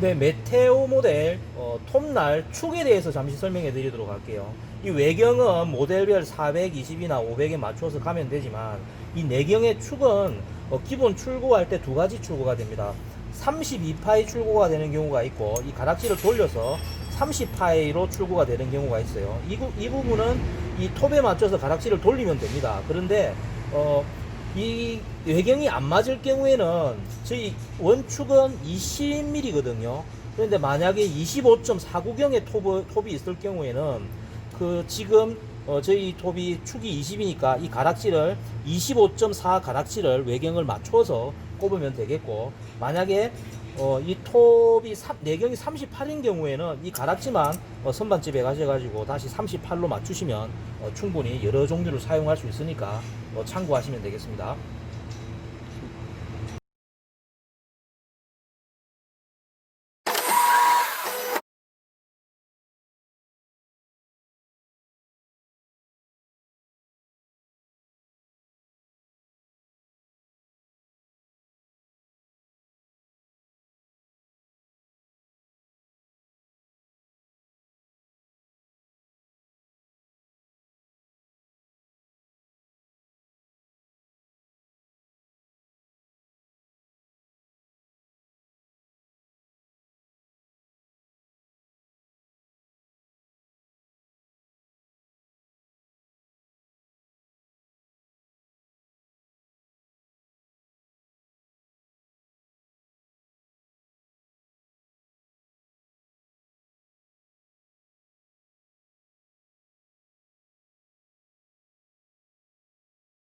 네, 메테오 모델 어, 톱날 축에 대해서 잠시 설명해 드리도록 할게요. 이 외경은 모델별 420이나 500에 맞춰서 가면 되지만 이 내경의 축은 어, 기본 출고할 때 두 가지 출고가 됩니다. 32파이 출고가 되는 경우가 있고 이 가락지를 돌려서 30파이로 출고가 되는 경우가 있어요. 이, 부- 이 부분은 이 톱에 맞춰서 가락지를 돌리면 됩니다. 그런데 어, 이 외경이 안 맞을 경우에는 저희 원축은 20mm거든요. 그런데 만약에 25.49경의 톱, 톱이 있을 경우에는 그 지금 어 저희 톱이 축이 20이니까 이 가락지를 25.4 가락지를 외경을 맞춰서 꼽으면 되겠고 만약에 어, 이 톱이 삼- 내경이 38인 경우에는 이 가락지만 어, 선반집에 가셔가지고 다시 38로 맞추시면 어, 충분히 여러 종류를 사용할 수 있으니까 어, 참고하시면 되겠습니다.